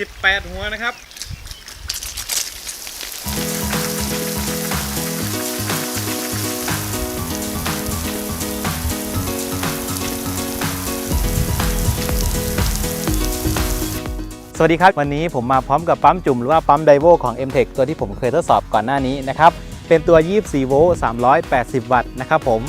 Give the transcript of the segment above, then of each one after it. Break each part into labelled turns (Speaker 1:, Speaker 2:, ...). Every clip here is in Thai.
Speaker 1: 18 หัวนะครับสวัสดีครับ วันนี้ผมมาพร้อมกับปั๊มจุ่มหรือว่าปั๊มไดโวของ m t e c h ตัวที่ผมเคยทดสอบก่อนหน้านี้นะครับ เป็นตัว 24 โวลต์ 380 วัตต์นะครับผม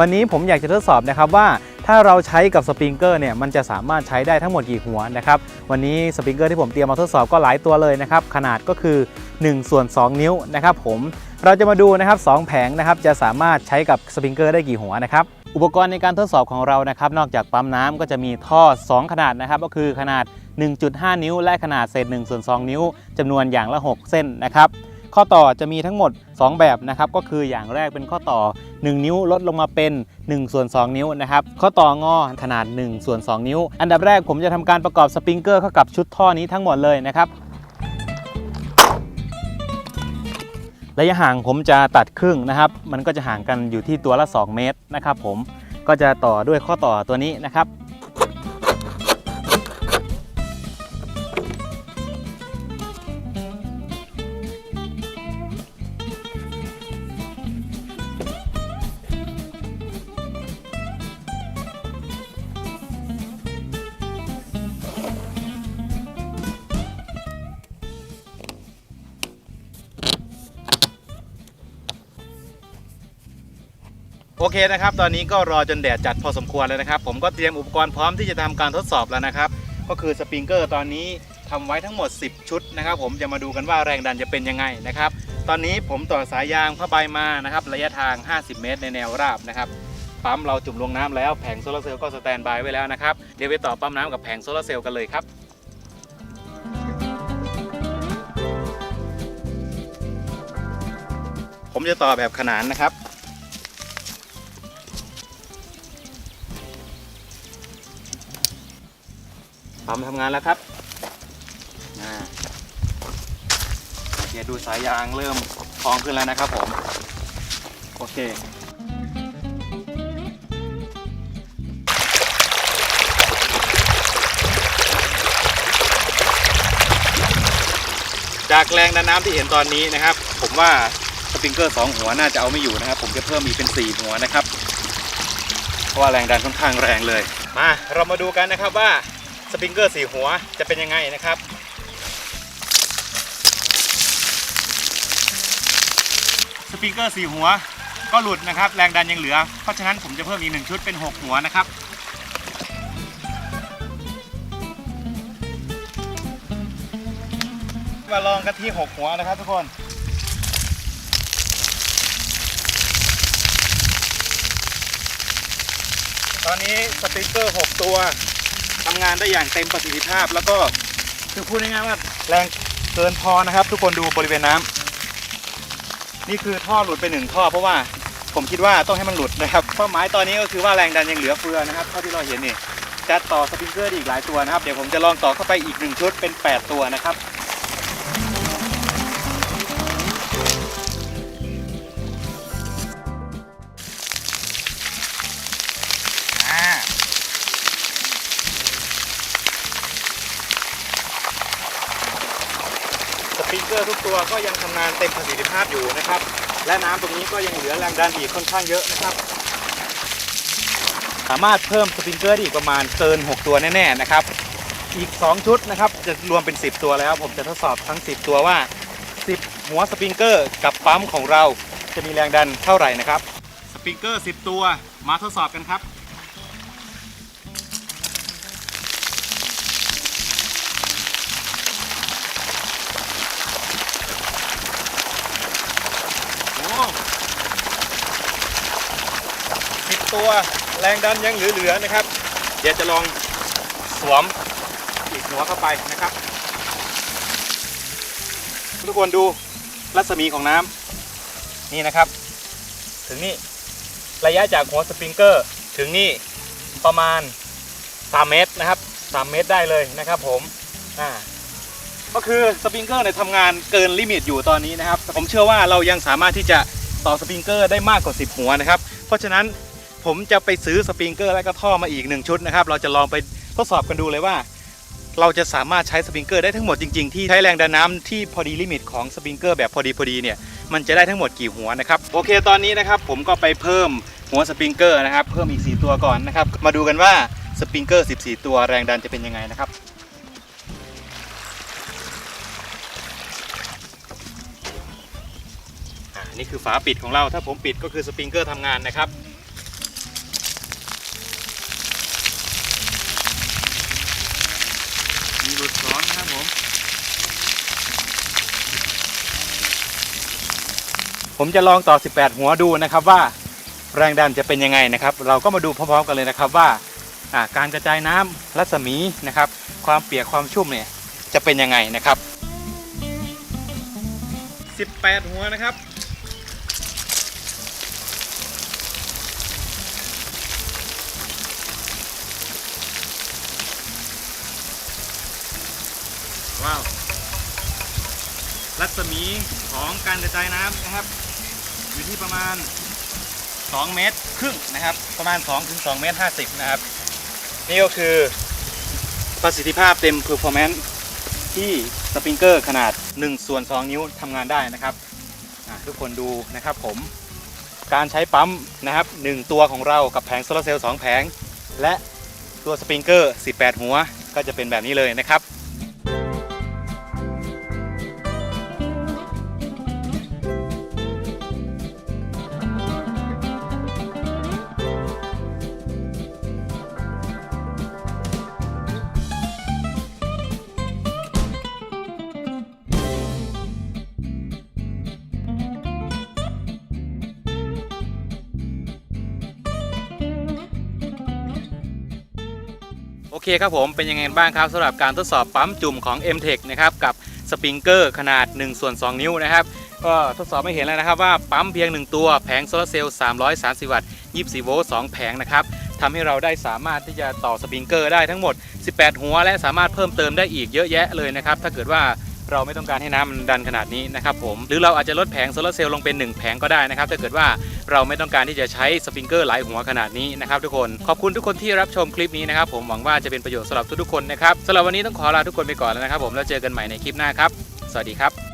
Speaker 1: วันนี้ผมอยากจะทดสอบนะครับว่าถ้าเราใช้กับสปริงเกอร์เนี่ยมันจะสามารถใช้ได้ทั้งหมดกี่หัวนะครับวันนี้สปริงเกอร์ที่ผมเตรียมมาทดสอบก็หลายตัวเลยนะครับขนาดก็คือ1ส่วน2 นิ้วนะครับผมเราจะมาดูนะครับสองแผงนะครับจะสามารถใช้กับสปริงเกอร์ได้กี่หัวนะครับอุปกรณ์ในการทดสอบของเรานะครับนอกจากปั๊มน้ำก็จะมีท่อ 2 ขนาดนะครับก็คือขนาด 1.5 นิ้ว และขนาดเศษ1ส่วน2นิ้วจำนวนอย่างละ 6 เส้นนะครับข้อต่อจะมีทั้งหมด 2 แบบนะครับก็คืออย่างแรกเป็นข้อต่อ 1 นิ้วลดลงมาเป็น1ส่วน2 นิ้วนะครับข้อต่องอขนาด1ส่วน2 นิ้ว อันดับแรกผมจะทำการประกอบสปริงเกอร์เข้ากับชุดท่อนี้ทั้งหมดเลยนะครับระยะห่างผมจะตัดครึ่งนะครับ มันก็จะห่างกันอยู่ที่ตัวละ 2 เมตรนะครับผมก็จะต่อด้วยข้อต่อตัวนี้นะครับ โอเคนะครับ ตอนนี้ก็รอจนแดดจัดพอสมควรแล้วนะครับ ผมก็เตรียมอุปกรณ์พร้อมที่จะทำการทดสอบแล้วนะครับ ก็คือสปริงเกอร์ตอนนี้ทำไว้ทั้งหมด 10 ชุดนะครับ ผมจะมาดูกันว่าแรงดันจะเป็นยังไงนะครับ ตอนนี้ผมต่อสายยางผ้าใบมานะครับ ระยะทาง 50 เมตร ในแนวราบนะครับ ปั๊มเราจุ่มลงน้ำแล้ว แผงโซลาร์เซลล์ก็สแตนบายไว้แล้วนะครับ เดี๋ยวไปต่อปั๊มน้ำกับแผงโซลาร์เซลล์กันเลยครับผมจะต่อแบบขนานนะครับ ปั๊มทำงานแล้วครับอ่าเดี๋ยวดูสายยางเริ่มพองขึ้นแล้วนะครับผม โอเคจากแรงดันน้ำที่เห็นตอนนี้นะครับ ผมว่าสปริงเกอร์ 2 หัวน่าจะเอาไม่อยู่นะครับ ผมจะเพิ่มอีกเป็น 4 หัวนะครับ เพราะว่าแรงดันค่อนข้างแรงเลย มาเรามาดูกันนะครับว่า สปริงเกอร์4หัวจะเป็นยังไงนะครับ สปริงเกอร์4หัวก็หลุดนะครับ แรงดันยังเหลือ เพราะฉะนั้นผมจะเพิ่มอีกหนึ่งชุดเป็น 6 หัวนะครับมาลองกันที่ 6 หัวนะครับทุกคนตอนนี้สปริงเกอร์ 6 ตัว ทำงานได้อย่างเต็มประสิทธิภาพ แล้วก็คือพูดง่ายๆว่าแรงเกินพอนะครับ ทุกคนดูบริเวณน้ำนี่คือท่อหลุดไปหนึ่งท่อ เพราะว่าผมคิดว่าต้องให้มันหลุดนะครับเป้าหมายตอนนี้ก็คือว่าแรงดันยังเหลือเฟือนะครับเท่าที่เราเห็นนี่จะต่อสปริงเกอร์ได้อีกหลายตัวนะครับเดี๋ยวผมจะลองต่อเข้าไปอีกหนึ่งชุดเป็น 8 ตัวนะครับ อร์ทุกตัวก็ยังทำงานเต็มประสิทธิภาพอยู่นะครับ และน้ำตรงนี้ก็ยังเหลือแรงดันอีกค่อนข้างเยอะนะครับ สามารถเพิ่มสปริงเกอร์ได้อีกประมาณเกิน 6 ตัวแน่ๆนะครับ อีก 2 ชุดนะครับจะรวมเป็น 10 ตัวแล้ว ผมจะทดสอบทั้ง 10 ตัวว่า 10 หัวสปริงเกอร์กับปั๊มของเราจะมีแรงดันเท่าไหร่นะครับ สปริงเกอร์ 10 ตัวมาทดสอบกันครับ ตัวแรงดันยังเหลือๆนะครับ เดี๋ยวจะลองสวมอีกหัวเข้าไปนะครับ ทุกคนดูรัศมีของน้ำนี่นะครับ ถึงนี่ระยะจากหัวสปริงเกอร์ถึงนี่ประมาณ 3 เมตรนะครับ 3 เมตรได้เลยนะครับผมอ่าก็คือสปริงเกอร์เนี่ยทำงานเกินลิมิตอยู่ตอนนี้นะครับ ผมเชื่อว่าเรายังสามารถที่จะต่อสปริงเกอร์ได้มากกว่า 10 หัวนะครับ เพราะฉะนั้น ผมจะไปซื้อสปริงเกอร์และก็ท่อมาอีก1ชุดนะครับเราจะลองไปทดสอบกันดูเลยว่า เราจะสามารถใช้สปริงเกอร์ได้ทั้งหมดจริงๆที่ใช้แรงดันน้ำที่พอดีลิมิตของสปริงเกอร์แบบพอดีพอดีเนี่ยมันจะได้ทั้งหมดกี่หัวนะครับโอเคตอนนี้นะครับผมก็ไปเพิ่มหัวสปริงเกอร์นะครับเพิ่มอีก 4 ตัวก่อนนะครับมาดูกันว่าสปริงเกอร์ 14 ตัวแรงดันจะเป็นยังไงนะครับอ่านี่คือฝาปิดของเราถ้าผมปิดก็คือสปริงเกอร์ทำงานนะครับ ผมจะลองต่อ 18 หัวดูนะครับว่าแรงดันจะเป็นยังไงนะครับ เราก็มาดูพร้อมๆกันเลยนะครับว่าการกระจายน้ำรัศมีนะครับ ความเปียกความชุ่มเนี่ยจะเป็นยังไงนะครับ 18 หัวนะครับว้าวรัศมีของการกระจายน้ำนะครับ อยู่ที่ประมาณ 2 เมตรครึ่งนะครับ ประมาณ2ถึง2เมตร50 นะครับ นี่ก็คือประสิทธิภาพเต็ม performance ที่สปริงเกอร์ขนาด1ส่วน2นิ้วทำงานได้นะครับทุกคนดูนะครับผมการใช้ปั๊มนะครับ 1 ตัวของเรากับแผงโซลาร์เซลล์2แผง และตัวสปริงเกอร์ 18 หัวก็จะเป็นแบบนี้เลยนะครับ เคครับผมเป็นยังไงบ้างครับสำหรับการทดสอบปั๊มจุ่มของ m t e c h นะครับกับสปริงเกอร์ขนาด1ส่วน2 นิ้วนะครับก็ทดสอบไม่เห็นแล้วนะครับว่าปั๊มเพียง 1 ตัวแผงโซลาร์เซลล์ 330 วัตต์ 24 โวลต์ 2 แผงนะครับทำให้เราได้สามารถที่จะต่อสปริงเกอร์ได้ทั้งหมด 18 หัว และสามารถเพิ่มเติมได้อีกเยอะแยะเลยนะครับถ้าเกิดว่า เราไม่ต้องการให้น้ำมันดันขนาดนี้นะครับผมหรือเราอาจจะลดแผงโซลาร์เซลล์ลงเป็น 1 แผงก็ได้นะครับถ้าเกิดว่าเราไม่ต้องการที่จะใช้สปริงเกอร์หลายหัวขนาดนี้นะครับทุกคนขอบคุณทุกคนที่รับชมคลิปนี้นะครับผมหวังว่าจะเป็นประโยชน์สำหรับทุกๆคนนะครับสำหรับวันนี้ต้องขอลาทุกคนไปก่อนแล้วนะครับผมแล้วเจอกันใหม่ในคลิปหน้าครับ สวัสดีครับ